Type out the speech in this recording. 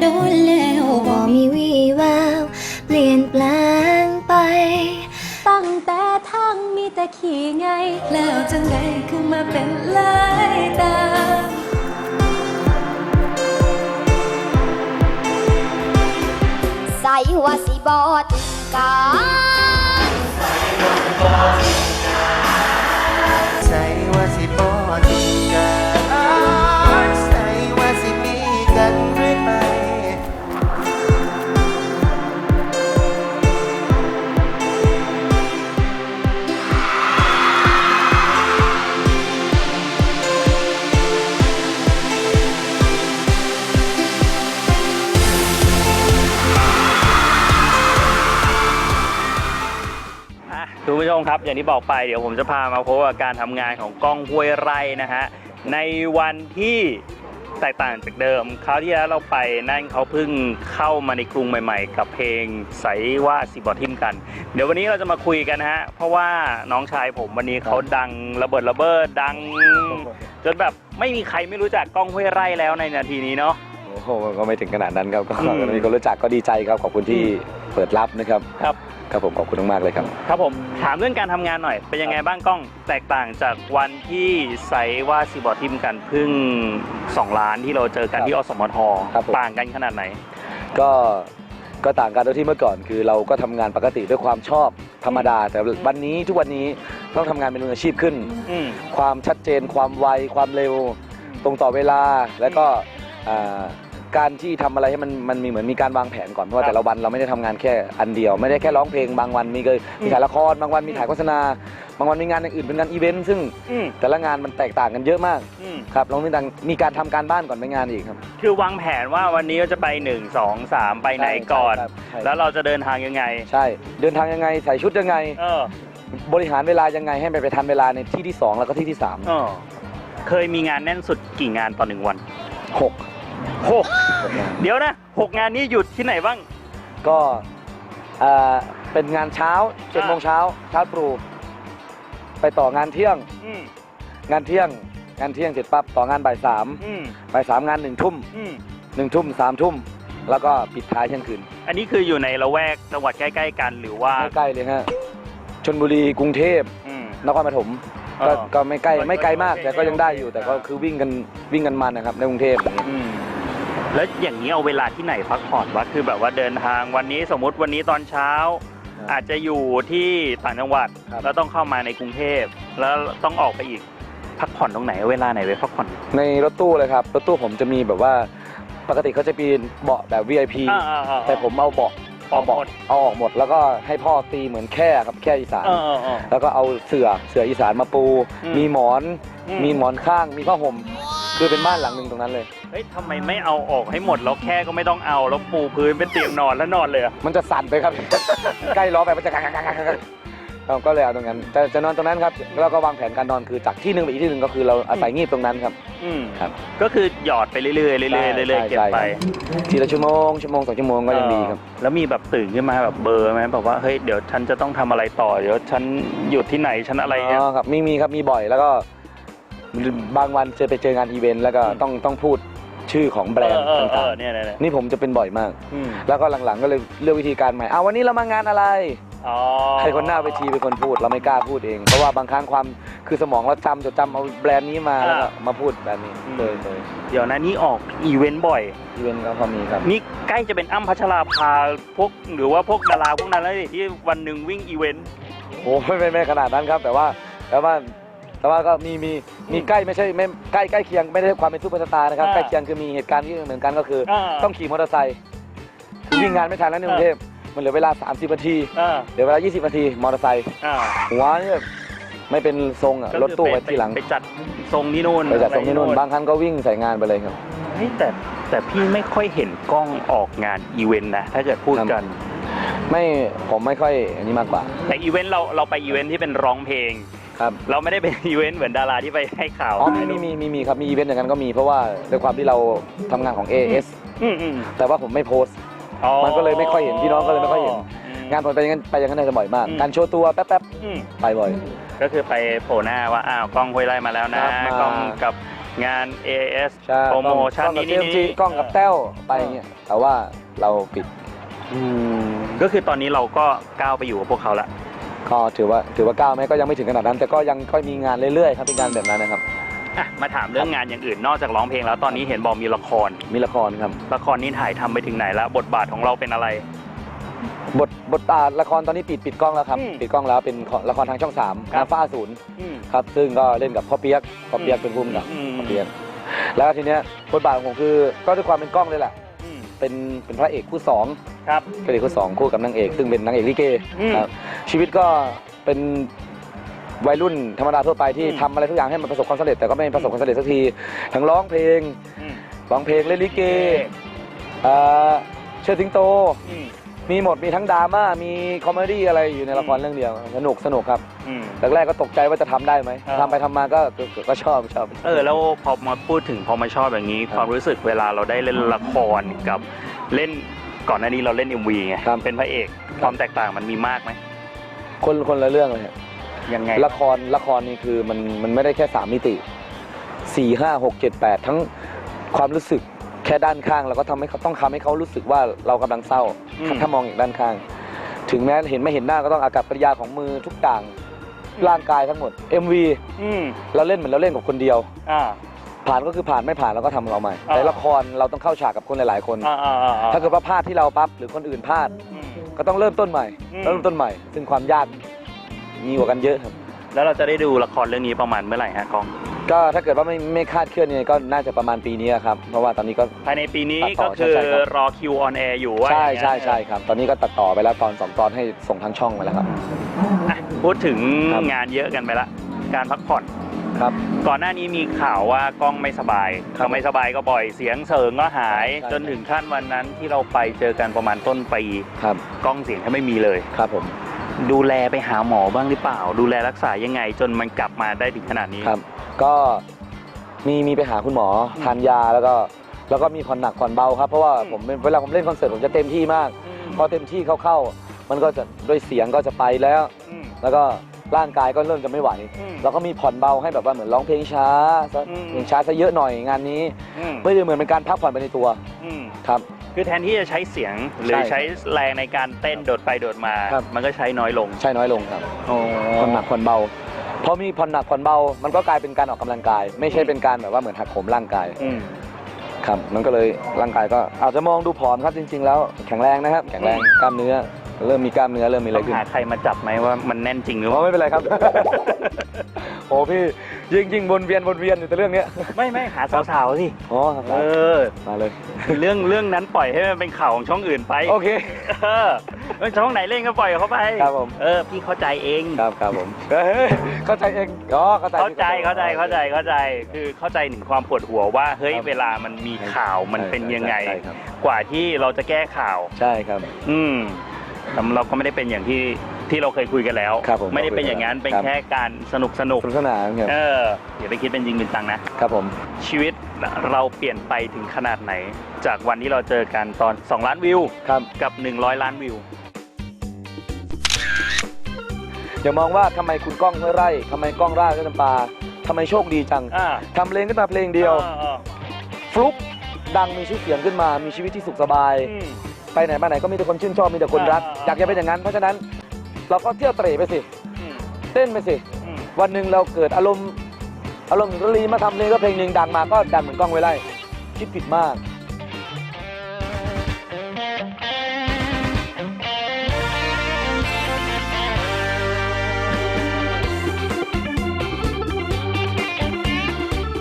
โดนแล้วบ่มีวี่แววเปลี่ยนแปลงไป ตั้งแต่ทางมีแต่ขี่ไง แล้วจังไดคือมาเป็นลายตาใส่ว่าสิบอดกาใผู้ชมครับอย่างที่บอกไปเดี๋ยวผมจะพามาพบกับการทำงานของกล้องห้วยไร่นะฮะในวันที่แตกต่างจากเดิมคราวที่แล้วเราไปนั่นเขาเพิ่งเข้ามาในกรุงใหม่ ๆ กับเพลงใสว่าสิบอทิมกัน เดี๋ยววันนี้เราจะมาคุยกันนะฮะเพราะว่าน้องชายผมวันนี้เขาดังระเบิดระเบ้อดัง จนแบบไม่มีใครไม่รู้จักกล้องห้วยไร่แล้วในนาทีนี้เนาะ โอ้โหก็ไม่ถึงขนาดนั้นครับก็อืม มีคนรู้จักก็ดีใจครับขอบคุณที่เปิดรับนะครับครับ ครับผมขอบคุณมากๆเลยครับ ครับผมถามเรื่องการทำงานหน่อย เป็นยังไงบ้างกล้องแตกต่างจากวันที่ไซว่าซีบอทิมกันเพึ่ง2ล้านที่เราเจอกันที่อสมทครับผม ต่างกันขนาดไหน ก็ก็ต่างกันโดยที่เมื่อก่อนคือเราก็ทำงานปกติด้วยความชอบธรรมดา แต่วันนี้ทุกวันนี้ต้องทำงานเป็นมืออาชีพขึ้น อืม ความชัดเจนความไวความเร็ว ตรงต่อเวลาแล้วก็อ่า การที่ทำอะไรให้มันมันมีเหมือนมีการวางแผนก่อนเพราะว่าครับแต่ละวันเราไม่ได้ทำงานแค่อันเดียว ไม่ได้แค่ร้องเพลงบางวันมีก็มีถ่ายละครบางวันมีถ่ายโฆษณา บางวันมีงานอย่างอื่นเป็นงานอีเวนต์ซึ่งอืมแต่ละงานมันแตกต่างกันเยอะมากอืมครับเรามีการมีการทำการบ้านก่อนไปงานอีกครับ คือวางแผนว่าวันนี้เราจะไป1 2 3ไปไหนก่อน ใช่ครับใช่ แล้วเราจะเดินทางยังไง ใช่ เดินทางยังไงใส่ชุดยังไง เออบริหารเวลายังไงให้ไปไปทันเวลาในที่ที่สองแล้วก็ที่ที่สามเออเคยมีงานแน่นสุดกี่งานต่อหนึ่งวัน หก หกเดี๋ยวนะหกงานนี้หยุดที่ไหนบ้าง ก็เอ่อเป็นงานเช้าเจ็ดโมงเช้าเช้าตรู่ไปต่องานเที่ยง อืมงานเที่ยง งานเที่ยงเสร็จปั๊บต่องานบ่ายสามอืมบ่ายสามงานหนึ่งทุ่มอืมหนึ่งทุ่มสามทุ่มแล้วก็ปิดท้ายเที่ยงคืนอันนี้คืออยู่ในละแวกจังหวัดใกล้ๆกันหรือว่าไม่ใกล้เลยฮะชนบุรีกรุงเทพอืม นครปฐมอ๋อก็ก็ไม่ใกล้ก็ไม่ไกลมากก็แต่ก็ยังได้อยู่โอเคแต่ก็คือวิ่งกันวิ่งกันมันนะครับในกรุงเทพอย่างเงี้ย อืม แล้วอย่างนี้เอาเวลาที่ไหนพักผ่อนวะคือแบบว่าเดินทางวันนี้สมมุติวันนี้ตอนเช้า อาจจะอยู่ที่ต่างจังหวัดครับแล้วต้องเข้ามาในกรุงเทพแล้วต้องออกไปอีกพักผ่อนตรงไหนเวลาไหนไปพักผ่อน ในรถตู้เลยครับรถตู้ผมจะมีแบบว่าปกติเขาจะมีเบาะแบบ VIP อ่าๆๆแต่ผมเอาเบาะออกหมดเอาออกหมด แล้วก็ให้พ่อตีเหมือนแค่ครับแค่อีสานเออเออเออแล้วก็เอาเสื่อเสื่ออีสานมาปูอืมมีหมอนอืมีหมอนข้างมีผ้าห่ม คือเป็นบ้านหลังหนึ่งตรงนั้นเลย เฮ้ยทำไมไม่เอาออกให้หมดแล้วแค่ก็ไม่ต้องเอาแล้วปูพื้นเป็นเตียงนอนแล้วนอนเลยอะมันจะสั่นไปครับ ใกล้ล้อไปมันจะกักกักกักกักกักเราก็เลยเอาตรงนั้นแต่จะนอนตรงนั้นครับแล้วก็วางแผนการนอนคือจากที่หนึ่งไปอีกที่หนึ่งก็คือเราอาศัยงีบตรงนั้นครับ อืมครับ ก็คือหยอดไปเรื่อยๆเรื่อยๆเรื่อยๆเรื่อยๆเก็บใช่ ไปครับทีละชั่วโมงชั่วโมงสองชั่วโมงก็ยังดีครับเออแล้วมีแบบตื่นขึ้นมาแบบเบลอร์ไหมแบบว่าเฮ้ยเดี๋ยวฉันจะต้องทำอะไรต่อเดี๋ยวฉันหยุดที่ไหนฉันอะไรเนี่ย อ๋อครับมีมีครับมีบ่อยแล้วก็ บางวันเจอไปเจองานอีเวนต์แล้วก็อืมต้องต้องพูดชื่อของแบรนด์เออเออเอต่างอเนี่ยเนี่ยเนี่ยๆ นี่ผมจะเป็นบ่อยมาก อืม แล้วก็หลังๆก็เลยเลือกวิธีการใหม่เอาวันนี้เรามางานอะไร อ๋อให้คนหน้าเวทีเป็นคนพูดเราไม่กล้าพูดเอง เพราะว่าบางครั้งความคือสมองเราจำจดจำเอาแบรนด์นี้มาแล้วก็มาพูดแบบนี้เคยเคยเดี๋ยวนะนี่ออกอีเวนต์บ่อย อีเวนต์ก็พอมีครับ นี่ใกล้จะเป็นอ้ำพัชราภาพวกหรือว่าพวกดาราพวกนั้นแล้วดิที่วันหนึ่งวิ่งอีเวนต์ โอ้ไม่ไม่ไม่ขนาดนั้นครับ แต่ว่าแต่ว่า แต่ว่าก็มีมีมีใกล้ไม่ใช่ไม่ใกล้ใกล้เคียงไม่ได้ความเป็นซูเปอร์สตาร์นะครับอ่าใกล้เคียงคือมีเหตุการณ์ที่เหมือนกันก็คือ อ่าต้องขี่มอเตอร์ไซค์คือวิ่งงานไม่ทันแล้วในกรุงเทพมันเหลือเวลา 30นาทีอ่า เหลือเวลา 20นาทีมอเตอร์ไซค์อ่าหัวเนี่ยไม่เป็นทรงอะก็รคือถตู้ไปไว้ที่หลังไปจัดทรงที่นู่นไปจัดทรงที่นู่นอะไรบางครั้งก็วิ่งใส่งานไปเลยครับ เฮ้ยแต่แต่พี่ไม่ค่อยเห็นกล้องออกงานอีเวนต์นะ ถ้าเกิดพูดครับ กัน ไม่ผมไม่ค่อยอันนี้มากกว่า แต่อีเวนต์เราเราไปอีเวนต์ที่เป็นร้องเพลง ครับ เราไม่ได้เป็นอีเวนต์เหมือนดาราที่ไปให้ข่าวอ๋อมีมีมีมีมีครับมีอีเวนต์อย่างนั้นก็มีเพราะว่าด้วยความที่เราทำงานของ AS อืมอืมแต่ว่าผมไม่โพสต์ อ๋อ มันก็เลยไม่ค่อยเห็นพี่น้องก็เลยไม่ค่อยเห็นอืมงานผมไปอย่างนั้นไปอย่างนั้นจะบ่อยมาก อืม การโชว์ตัวแป๊บอืม ๆไปบ่อย ก็คือไปโผล่หน้าว่า อ้าวกล้องห้วยไร่มาแล้วนะ ครับมากล้องกับงาน AS ใช่โปรโมชั่นกล้องกับนี้เจมจีกล้องกับแต้วไปเงี้ยแต่ว่าเราปิด อืมก็คือตอนนี้เราก็ก้าวไปอยู่กับพวกเขาละ ก็ถือว่าถือว่าก้าวไหมก็ยังไม่ถึงขนาดนั้น แต่ก็ยังก็มีงานเรื่อยๆครับเป็นงานแบบนั้นนะครับ อะมาถามเรื่องงานอย่างอื่นนอกจากร้องเพลงแล้วตอนนี้เห็นบอกมีละคร มีละครครับ ละครนี้ถ่ายทำไปถึงไหนแล้ว บทบาทของเราเป็นอะไร บทบทบาทละครตอนนี้ปิดปิดกล้องแล้วครับ อืมปิดกล้องแล้วเป็นละครทางช่องสามครับ นาฟ้าศูนย์อืม ครับซึ่งก็เล่นกับพ่อเปียกพ่อเปียกเป็นผู้กำกับอืม พ่อเปียกแล้วทีเนี้ยบทบาทของผมคือก็ด้วยความเป็นกล้องเลยแหละ อืม เป็นเป็นพระเอกคู่สอง ครับพระเอกคู่สองคู่กับนางเอก ซึ่งเป็นนางเอกลิเกอืมครับชีวิตก็เป็นวัยรุ่นธรรมดาทั่วไปที่อืม ทำอะไรทุกอย่างให้มันประสบความสำเร็จแต่ก็ไม่ประสบความสำเร็จสักทีทั้งร้องเพลงอืมร้องเพลงเล่นลิเกเอ่อเชิดสิงโต อืม มีหมดมีทั้งดราม่ามีคอมเมดี้อะไรอยู่ในละครอืม เรื่องเดียวสนุกสนุกครับอืม แรกๆก็ตกใจว่าจะทำได้ไหมอ่า ทำไปทำมาก็ก็ก็ก็ชอบชอบ เออแล้วพอมาพูดถึงพอมาชอบอย่างนี้ ครับ ความรู้สึกเวลาเราได้เล่นละครกับเล่น ก่อนหน้านี้เราเล่น MV ไงครับ เป็นพระเอกความแตกต่างมันมีมากไหมคนคนละเรื่องเลยครับยังไงละครละครนี่คือมันมันไม่ได้แค่3มิติ4 5 6 7 8ทั้งความรู้สึกแค่ด้านข้าง แล้วก็ทำให้เขาต้องทำให้เขารู้สึกว่าเรากำลังเศร้า อืม ถ้ามองอย่างด้านข้าง ถึงแม้เห็นไม่เห็นหน้าก็ต้องอากับปริยาของมือทุกอย่าง ร่างกายทั้งหมด MV อืมเราเล่นเหมือนเราเล่นกับคนเดียว อ่า ผ่านก็คือผ่านไม่ผ่านเราก็ทำของเราใหม่อ่า แต่ละครเราต้องเข้าฉากกับคนหลาย ๆ คน อ่าอ่าอ่าถ้าเกิดว่าพลาดที่เราปั๊บหรือคนอื่นพลาด อืม ก็ต้องเริ่มต้นใหม่ อืม เริ่มต้นใหม่ ซึ่งความยากมีกว่ากันเยอะครับ แล้วเราจะได้ดูละครเรื่องนี้ประมาณเมื่อไหร่ฮะกอง ก็ถ้าเกิดว่าไม่ไม่คาดเคลื่อนยังไงก็น่าจะประมาณปีนี้ครับ เพราะว่าตอนนี้ก็ ภายในปีนี้ตัดต่ก็อคือใช่ครับ รอคิวออนแอร์อยู่ว่าใช่อย่างนั้นใช่ใช่ครับ ตอนนี้ก็ตัดต่อไปแล้วตอนสองตอนให้ส่งทางช่องไปแล้วครับ อะพูดถึงครับ งานเยอะกันไปละ การพักผ่อน ครับ ก่อนหน้านี้มีข่าวว่ากล้องไม่สบายครับก็ไม่สบายก็บ่อยเสียงเสริงก็หาย ใช่ จนถึงขั้นวันนั้นที่เราไปเจอกันประมาณต้นปีครับกล้องเสียงแทบไม่มีเลย ครับผมดูแลไปหาหมอบ้างหรือเปล่า ดูแลรักษายังไง จนมันกลับมาได้ถึงขนาดนี้ ครับ ก็มีมีไปหาคุณหมอทานยาแล้วก็แล้วก็มีผ่อนหนักผ่อนเบาครับเพราะว่าผมเวลาผมเล่นคอนเสิร์ตผมจะเต็มที่มาก พอเต็มที่เข้าๆมันก็จะด้วยเสียงก็จะไปแล้ว อืมแล้วก็ ร่างกายก็เริ่มจะไม่ไหว อืมเราก็มีผ่อนเบาให้แบบว่าเหมือนร้องเพลงช้าซะอืม เพลงช้าซะเยอะหน่อยงานนี้อืมไม่ได้เหมือนเป็นการพักผ่อนไปในตัวอืมครับ คือแทนที่จะใช้เสียงหรือใช่ใช้แรงในการเต้นโดดไปโดดมา ครับ มันก็ใช้น้อยลงใช่น้อยลงครับโอ้ผ่อนหนักผ่อนเบาพอมีผ่อนหนักผ่อนเบา มันก็กลายเป็นการออกกำลังกาย ไม่ใช่เป็นการแบบว่าเหมือนหักโหมร่างกายอืม ครับมันก็เลยร่างกายก็อาจจะมองดูผอมครับจริง ๆ แล้วแข็งแรงนะครับแข็งแรงกล้ามเนื้อ เริ่มมีกล้ามเนื้อเริ่มมีอะไรต้องขึ้น หาใครมาจับไหมว่ามันแน่นจริงหรืออ๋อว่าไม่เป็นไรครับ โอ้พี่ยิ่งยิ่งวนเวียนวนเวียนอยู่แต่เรื่องเนี้ยไม่ไม่หาสาวๆสิอ๋อครับเออ มาเลย เรื่องเรื่องนั้นปล่อยให้มันเป็นข่าวของช่องอื่นไปโอเค เออเออช่องไหนเล่นก็ปล่อยเขาไปครับผม เออพี่เข้าใจเองครับครับผมเฮ้ยเข้าใจเองอ๋อเข้าใจเข้าใจเข้าใจเข้าใจเข้าใจ คือเข้าใจถึงความปวดหัวว่าเฮ้ยครับเวลามันมีข่าวมันเป็นยังไง ใช่ครับกว่าที่เราจะแก้ข่าว ใช่ครับ อืม แต่เราก็ไม่ได้เป็นอย่างที่ที่เราเคยคุยกันแล้ว ครับผมไม่ได้เป็นอย่างนั้น เป็นครับ แค่การสนุกสนุกสนุกสนานครับเอออย่าไปคิดเป็นจริงเป็นจังนะ ครับผมชีวิตเราเปลี่ยนไปถึงขนาดไหน จากวันที่เราเจอกันตอน 2 ล้านวิว ครับกับ 100 ล้านวิว อย่ามองว่าทำไมคุณก้องห้วยไร่ทำไมก้องราชจำปาทำไมโชคดีจังอ่าทำเพลงขึ้นมาเพลงเดียวออออฟลุกดังมีชื่อเสียงขึ้นมามีชีวิตที่สุขสบายอืม ไปไหนมาไหนก็มีแต่คนชื่นชอบมีแต่คนรักอ่า อยากจะเป็นอย่างนั้น เพราะฉะนั้นเราก็เที่ยวเตร่ไปสิ อืมเต้นไปสิ อืมวันหนึ่งเราเกิดอารมณ์อารมณ์ถึงกรีมาทำเพลงก็เพลงหนึ่งดังมาก็ดังเหมือนก้องห้วยไร่คิดผิดมาก